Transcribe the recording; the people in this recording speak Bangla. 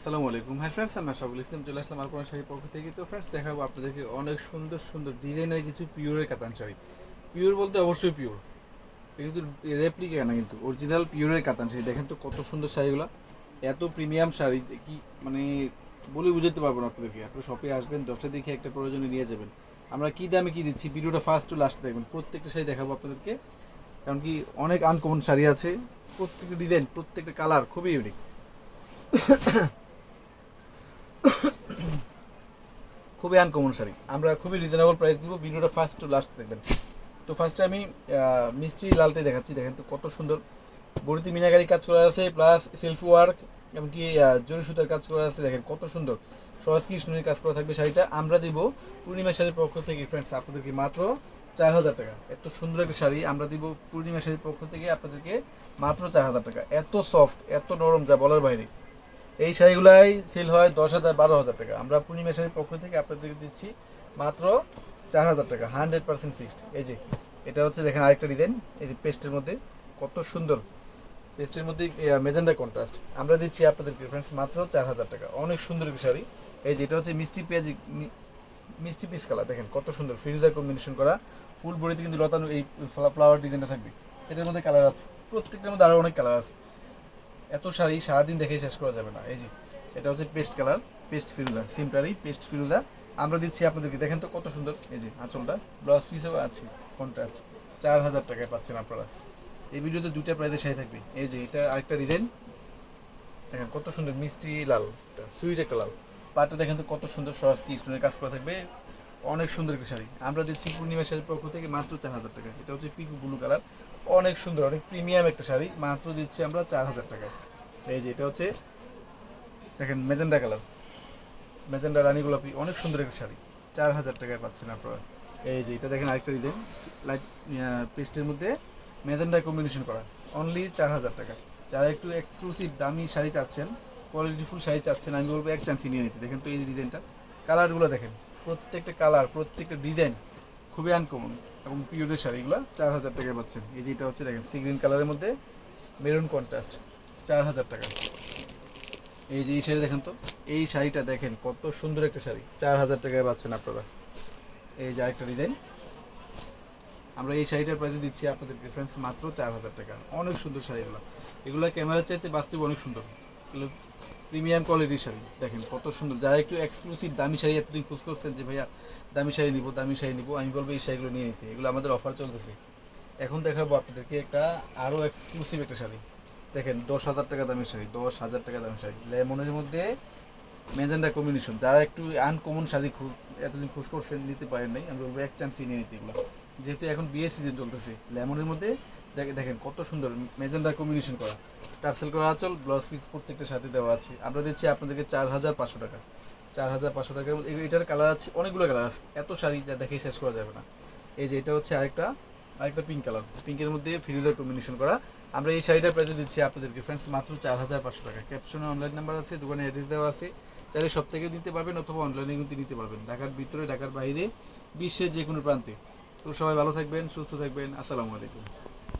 আসসালামু আলাইকুম। হ্যাঁ ফ্রেন্ডস আমরা সবুল ইসলাম, চলে আসলাম আলপনা শাড়ির পক্ষ থেকে। তো ফ্রেন্ডস দেখাবো আপনাদেরকে অনেক সুন্দর সুন্দর ডিজাইনের কিছু পিওরের কাতান শাড়ি। পিওর বলতে অবশ্যই পিওর কিন্তু রেপ্লিকা না কিন্তু অরিজিনাল পিওরের কাতান শাড়ি। দেখেন তো কত সুন্দর শাড়িগুলো। এত প্রিমিয়াম শাড়ি কি মানে বলে বুঝাতে পারব না আপনাদেরকে। আপনি শপে আসবেন, দশটা দেখে একটা প্রয়োজনে নিয়ে যাবেন। আমরা কী দামে কী দিচ্ছি, ভিডিওটা ফার্স্ট টু লাস্ট দেখবেন। প্রত্যেকটা শাড়ি দেখাবো আপনাদেরকে। কারণ কি, অনেক আনকমন শাড়ি আছে। প্রত্যেকটা ডিজাইন প্রত্যেকটা কালার খুবই ইউনিক খুবই আনকমন শাড়ি। আমরা খুবই রিজনেবল প্রাইস দিব ভিডিওটা ফার্স্ট টু লাস্ট দেখবেন। তো ফার্স্টে আমি মিষ্টি লালটাই দেখাচ্ছি, দেখেন তো কত সুন্দর। বড়িতে মিনাকারি কাজ করা আছে প্লাস সেলফি ওয়ার্ক এমনকি জরি সুতার কাজ করা আছে, দেখেন কত সুন্দর। সহজ কৃষ্ণের কাজ করা থাকবে শাড়িটা। আমরা দিব পূর্ণিমা শাড়ির পক্ষ থেকে ফ্রেন্ডস আপনাদেরকে মাত্র চার হাজার টাকা। এত সুন্দর একটা শাড়ি, আমরা দিব পূর্ণিমা শাড়ির পক্ষ থেকে আপনাদেরকে মাত্র চার হাজার টাকা। এত সফট এত নরম, যা বলার বাইরে। এই শাড়িগুলাই সেল হয় দশ হাজার, বারো হাজার টাকা। আমরা পূর্ণিমা শাড়ির পক্ষ থেকে আপনাদেরকে দিচ্ছি মাত্র চার হাজার টাকা হান্ড্রেড পার্সেন্ট ফিক্সড এই যে, এটা হচ্ছে দেখেন আরেকটা ডিজাইন এই যে পেস্টের মধ্যে কত সুন্দর। পেস্টের মধ্যে মেজেন্ডা কন্ট্রাস্ট আমরা দিচ্ছি আপনাদের প্রিফারেন্স মাত্র চার হাজার টাকা। অনেক সুন্দর শাড়ি। এই যে, এটা হচ্ছে মিষ্টি পেঁয়াজ মিষ্টি পিস কালার দেখেন কত সুন্দর। ফিরোজা কম্বিনেশন করা। ফুল বড়িতে কিন্তু লতানো এই ফ্লাওয়ার ডিজাইনটা থাকবে। এটার মধ্যে কালার আছে। প্রত্যেকটার মধ্যে আরও অনেক কালার আছে। এত শাড়ি সারাদিন দেখে শেষ করা যাবে না। এই যে, এটা হচ্ছে পেস্ট কালার, পেস্ট ফিরুজা সিম্পলারি পেস্ট ফিরুজা আমরা দিচ্ছি আপনাদেরকে, দেখেন তো কত সুন্দর। এই যে, আঁচলটা, ব্লাউজ পিসেও আছে কন্ট্রাস্ট চার হাজার টাকায় পাচ্ছেন আপনারা। এই ভিডিওতে দুইটা প্রাইজের শাড়ি থাকবে। এই যে, এটা আরেকটা ডিজাইন। দেখেন কত সুন্দর মিষ্টি লাল সুইট একটা লাল পাটটা দেখেন তো কত সুন্দর সহজ কি স্টোনের কাজ করা থাকবে। অনেক সুন্দর একটা শাড়ি। আমরা দিচ্ছি পূর্ণিমা শাড়ির পক্ষ থেকে মাত্র চার হাজার টাকা। এটা হচ্ছে পিকু ব্লু কালার। অনেক সুন্দর, অনেক প্রিমিয়াম একটা শাড়ি। মাত্র দিচ্ছি আমরা চার হাজার টাকা এই যে এটা হচ্ছে, দেখেন, মেজেন্ডা কালার। মেজেন্ডা রানী গোলাপি, অনেক সুন্দর একটা শাড়ি। চার হাজার টাকায় পাচ্ছেন আপনারা। এই যে এটা দেখেন আরেকটা ডিজাইন লাইট পেস্টের মধ্যে মেজেন্ডা কম্বিনেশন করা। অনলি চার হাজার টাকা। যারা একটু এক্সক্লুসিভ দামি শাড়ি চাচ্ছেন কোয়ালিটিফুল শাড়ি চাচ্ছেন, আমি বলব এক চান্স নিয়ে নিতে। দেখেন তো এই ডিজাইনটা কালারগুলো দেখেন। প্রত্যেকটা কালার প্রত্যেকটা ডিজাইন খুবই আনকমন এবং পিওরের শাড়িগুলো চার হাজার টাকায় পাচ্ছেন। এই যেটা হচ্ছে দেখেন সি গ্রিন কালারের মধ্যে মেরুন কন্ট্রাস্ট চার হাজার টাকা। এই যে এই শাড়ি দেখেন তো, এই শাড়িটা দেখেন কত সুন্দর একটা শাড়ি চার হাজার টাকায় পাচ্ছেন আপনারা। এই যে আরেকটা ডিজাইন আমরা এই শাড়িটার প্রাইসে দিচ্ছি আপনাদের প্রেফারেন্স মাত্র চার হাজার টাকা। অনেক সুন্দর শাড়িগুলো এগুলো। ক্যামেরার চাইতে বাস্তব অনেক সুন্দর। প্রিমিয়াম কোয়ালিটির শাড়ি। দেখেন কত সুন্দর। যারা একটু এক্সক্লুসিভ দামি শাড়ি এতদিন খোঁজ করছেন যে, ভাইয়া, দামি শাড়ি নিবো, দামি শাড়ি নিবো, আমি বলব এই শাড়িগুলো নিয়ে নিতে। এগুলো আমাদের অফার চলতেছে। এখন দেখাবো আপনাদেরকে একটা আরও এক্সক্লুসিভ একটা শাড়ি। দেখেন, দশ হাজার টাকা দামের শাড়ি, দশ হাজার টাকা দামের শাড়ি। লেমনের মধ্যে মেজেন্ডা কম্বিনেশন যারা একটু আনকমন শাড়ি খুঁজ, এতদিন খোঁজ করছেন, নিতে পারেন নাই, আমি বলব এক চান্স নিয়ে নিতে এগুলো। যেহেতু এখন বিয়ে সিজন চলতেছে, লেমনের মধ্যে দেখেন কত সুন্দর মেজেন্ডা কম্বিনেশন করা। টার্সেল করা আঁচল ব্লাউজ পিস প্রত্যেকটা সাথে দেওয়া আছে। আমরা দিচ্ছি আপনাদেরকে চার হাজার পাঁচশো টাকা। চার হাজার পাঁচশো টাকার মধ্যে এটার কালার আছে, অনেকগুলো কালার আছে। এত শাড়ি যা দেখে শেষ করা যাবে না। এই যে এটা হচ্ছে আরেকটা আরেকটা পিঙ্ক কালার পিঙ্কের মধ্যে ফিরোজার কম্বিনেশন করা। আমরা এই শাড়িটার প্রাইসে দিচ্ছি আপনাদেরকে ফ্রেন্ডস মাত্র চার হাজার পাঁচশো টাকা। ক্যাপশনে অনলাইন নাম্বার আছে, দোকানে অ্যাড্রেস দেওয়া আছে। চাইলে সব থেকে নিতে পারবেন অথবা অনলাইনে কিন্তু নিতে পারবেন। ঢাকার ভিতরে, ঢাকার বাইরে, বিশ্বের যে কোনো প্রান্তে। তো সবাই ভালো থাকবেন, সুস্থ থাকবেন। আসসালামু আলাইকুম।